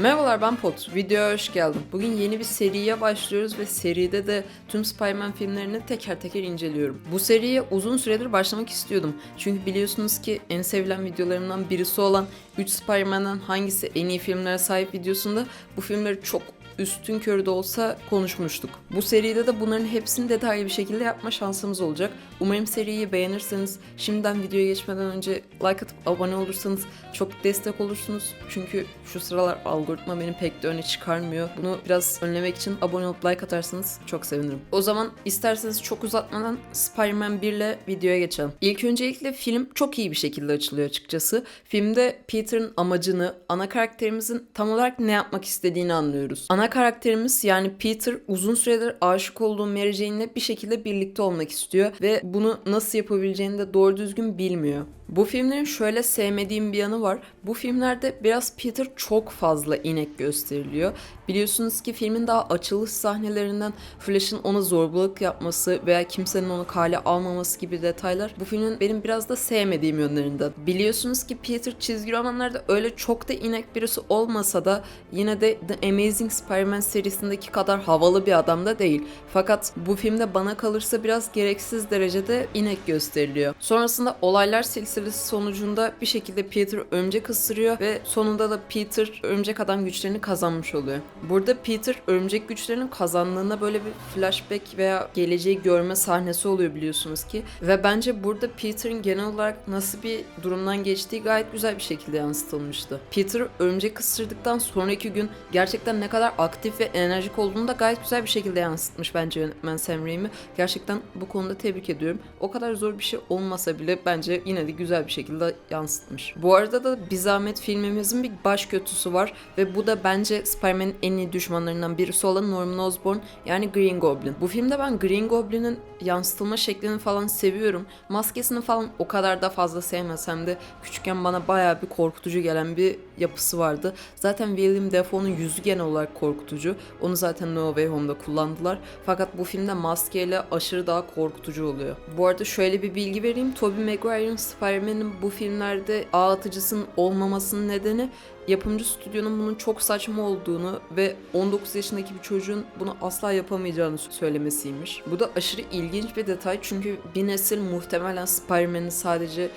Merhabalar ben Pot. Videoya hoş geldin. Bugün yeni bir seriye başlıyoruz ve seride de tüm Spider-Man filmlerini teker teker inceliyorum. Bu seriye uzun süredir başlamak istiyordum. Çünkü biliyorsunuz ki en sevilen videolarımdan birisi olan 3 Spider-Man'den hangisi en iyi filmlere sahip videosunda bu filmleri çok üstün körü de olsa konuşmuştuk. Bu seride de bunların hepsini detaylı bir şekilde yapma şansımız olacak. Umarım seriyi beğenirseniz şimdiden videoya geçmeden önce like atıp abone olursanız çok destek olursunuz. Çünkü şu sıralar algoritma beni pek de öne çıkarmıyor. Bunu biraz önlemek için abone olup like atarsanız çok sevinirim. O zaman isterseniz çok uzatmadan Spider-Man 1 ile videoya geçelim. İlk öncelikle film çok iyi bir şekilde açılıyor açıkçası. Filmde Peter'ın amacını, ana karakterimizin tam olarak ne yapmak istediğini anlıyoruz. Ana karakterimiz yani Peter uzun süredir aşık olduğu Mary Jane'le bir şekilde birlikte olmak istiyor ve bunu nasıl yapabileceğini de doğru düzgün bilmiyor. Bu filmlerin şöyle sevmediğim bir yanı var. Bu filmlerde biraz Peter çok fazla inek gösteriliyor. Biliyorsunuz ki filmin daha açılış sahnelerinden Flash'ın ona zorbalık yapması veya kimsenin onu kale almaması gibi detaylar bu filmin benim biraz da sevmediğim yönlerinden. Biliyorsunuz ki Peter çizgi romanlarda öyle çok da inek birisi olmasa da yine de The Amazing Spider-Man serisindeki kadar havalı bir adam da değil. Fakat bu filmde bana kalırsa biraz gereksiz derecede inek gösteriliyor. Sonrasında olaylar silsilesi sonucunda bir şekilde Peter örümcek ısırıyor ve sonunda da Peter örümcek adam güçlerini kazanmış oluyor. Burada Peter örümcek güçlerinin kazandığında böyle bir flashback veya geleceği görme sahnesi oluyor biliyorsunuz ki. Ve bence burada Peter'ın genel olarak nasıl bir durumdan geçtiği gayet güzel bir şekilde yansıtılmıştı. Peter örümcek ısırdıktan sonraki gün gerçekten ne kadar aktif ve enerjik olduğunu da gayet güzel bir şekilde yansıtmış bence yönetmen Sam Raimi. Gerçekten bu konuda tebrik ediyorum. O kadar zor bir şey olmasa bile bence yine de güzel bir şekilde yansıtmış. Bu arada da bir zahmet filmimizin bir baş kötüsü var ve bu da bence Spider-Man'in en iyi düşmanlarından birisi olan Norman Osborn yani Green Goblin. Bu filmde ben Green Goblin'in yansıtılma şeklini falan seviyorum. Maskesini falan o kadar da fazla sevmesem de küçükken bana bayağı bir korkutucu gelen bir yapısı vardı. Zaten William Dafoe'nun yüzü genel olarak korkutucu. Onu zaten No Way Home'da kullandılar. Fakat bu filmde maskeyle aşırı daha korkutucu oluyor. Bu arada şöyle bir bilgi vereyim. Tobey Maguire'ın Spider-Man'in bu filmlerde ağ atıcısının olmamasının nedeni yapımcı stüdyonun bunun çok saçma olduğunu ve 19 yaşındaki bir çocuğun bunu asla yapamayacağını söylemesiymiş. Bu da aşırı ilginç bir detay çünkü bir nesil muhtemelen Spider-Man'in sadece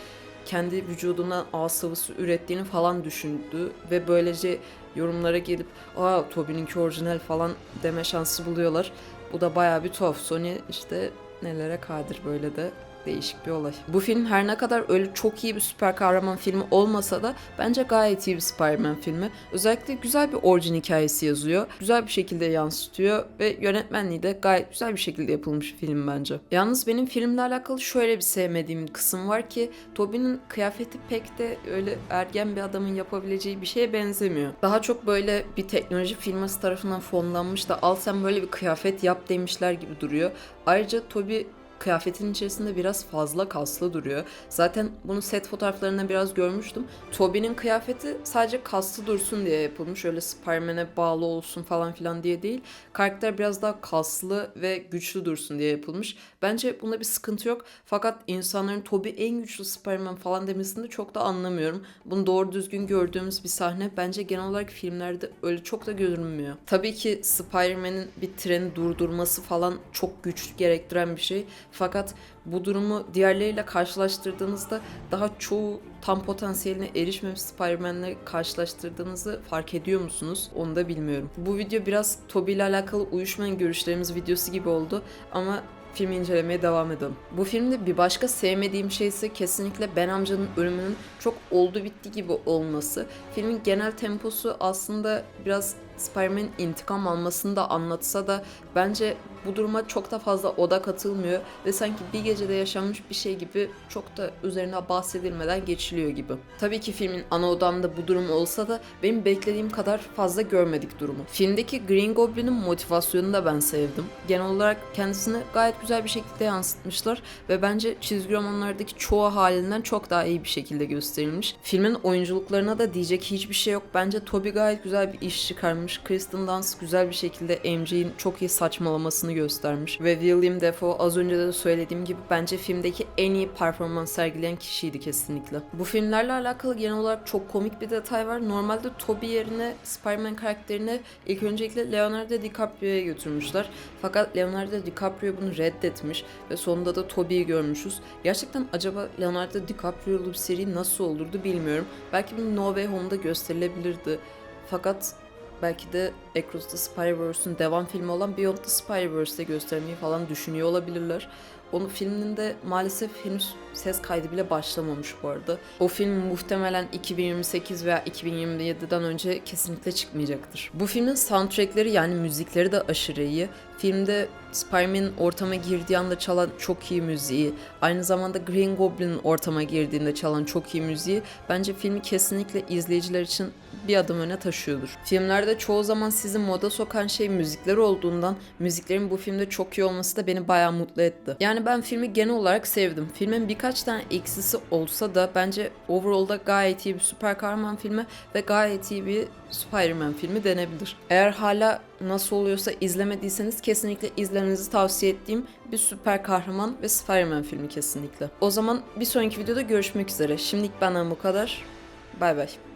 kendi vücudundan ağ ürettiğini falan düşündü ve böylece yorumlara gelip aa Tobey'ninki orijinal falan deme şansı buluyorlar. Bu da bayağı bir tuhaf. Sony işte nelere kadir böyle de değişik bir olay. Bu film her ne kadar öyle çok iyi bir süper kahraman filmi olmasa da bence gayet iyi bir Spider-Man filmi. Özellikle güzel bir orijin hikayesi yazıyor. Güzel bir şekilde yansıtıyor ve yönetmenliği de gayet güzel bir şekilde yapılmış film bence. Yalnız benim filmle alakalı şöyle bir sevmediğim kısım var ki Tobey'nin kıyafeti pek de öyle ergen bir adamın yapabileceği bir şeye benzemiyor. Daha çok böyle bir teknoloji firması tarafından fonlanmış da al sen böyle bir kıyafet yap demişler gibi duruyor. Ayrıca Tobey kıyafetin içerisinde biraz fazla kaslı duruyor. Zaten bunu set fotoğraflarında biraz görmüştüm. Tobey'nin kıyafeti sadece kaslı dursun diye yapılmış. Öyle Spider-Man'e bağlı olsun falan filan diye değil. Karakter biraz daha kaslı ve güçlü dursun diye yapılmış. Bence bunda bir sıkıntı yok. Fakat insanların Tobey en güçlü Spider-Man falan demesini de çok da anlamıyorum. Bunu doğru düzgün gördüğümüz bir sahne bence genel olarak filmlerde öyle çok da görünmüyor. Tabii ki Spider-Man'in bir treni durdurması falan çok güç gerektiren bir şey. Fakat bu durumu diğerleriyle karşılaştırdığınızda daha çoğu tam potansiyeline erişmemiş Spider-Man'le karşılaştırdığınızı fark ediyor musunuz? Onu da bilmiyorum. Bu video biraz Tobey ile alakalı uyuşmayan görüşlerimiz videosu gibi oldu ama filmi incelemeye devam edelim. Bu filmde bir başka sevmediğim şey ise kesinlikle Ben amcanın ölümünün çok oldu bitti gibi olması. Filmin genel temposu aslında biraz Spider-Man'in intikam almasını da anlatsa da bence bu duruma çok da fazla odak atılmıyor ve sanki bir gecede yaşanmış bir şey gibi çok da üzerine bahsedilmeden geçiliyor gibi. Tabii ki filmin ana odamda bu durum olsa da benim beklediğim kadar fazla görmedik durumu. Filmdeki Green Goblin'in motivasyonunu da ben sevdim. Genel olarak kendisini gayet güzel bir şekilde yansıtmışlar ve bence çizgi romanlardaki çoğu halinden çok daha iyi bir şekilde gösterilmiş. Filmin oyunculuklarına da diyecek hiçbir şey yok. Bence Toby gayet güzel bir iş çıkarmış. Kristen Dunst güzel bir şekilde MJ'in çok iyi saçmalamasını olmasını göstermiş. Ve William Dafoe az önce de söylediğim gibi bence filmdeki en iyi performans sergileyen kişiydi kesinlikle. Bu filmlerle alakalı genel olarak çok komik bir detay var. Normalde Toby yerine Spider-Man karakterini ilk öncelikle Leonardo DiCaprio'ya götürmüşler. Fakat Leonardo DiCaprio bunu reddetmiş ve sonunda da Toby'yi görmüşüz. Gerçekten acaba Leonardo DiCaprio'lu bir seri nasıl olurdu bilmiyorum. Belki bir No Way Home'da gösterilebilirdi. Fakat belki de Across the Spider-Verse'ün devam filmi olan Beyond the Spider-Verse'de göstermeyi falan düşünüyor olabilirler. Onun filminin de maalesef henüz ses kaydı bile başlamamış bu arada. O film muhtemelen 2028 veya 2027'den önce kesinlikle çıkmayacaktır. Bu filmin soundtrackleri yani müzikleri de aşırı iyi. Filmde Spider-Man'in ortama girdiği anda çalan çok iyi müziği, aynı zamanda Green Goblin'in ortama girdiğinde çalan çok iyi müziği bence filmi kesinlikle izleyiciler için bir adım öne taşıyordur. Filmlerde çoğu zaman sizi moda sokan şey müzikler olduğundan müziklerin bu filmde çok iyi olması da beni bayağı mutlu etti. Yani ben filmi genel olarak sevdim. Filmin birkaç tane eksisi olsa da bence overall'da gayet iyi bir süper kahraman filmi ve gayet iyi bir Spider-Man filmi denebilir. Eğer hala nasıl oluyorsa izlemediyseniz kesinlikle izlemenizi tavsiye ettiğim bir süper kahraman ve Spider-Man filmi kesinlikle. O zaman bir sonraki videoda görüşmek üzere. Şimdilik benden bu kadar. Bay bay.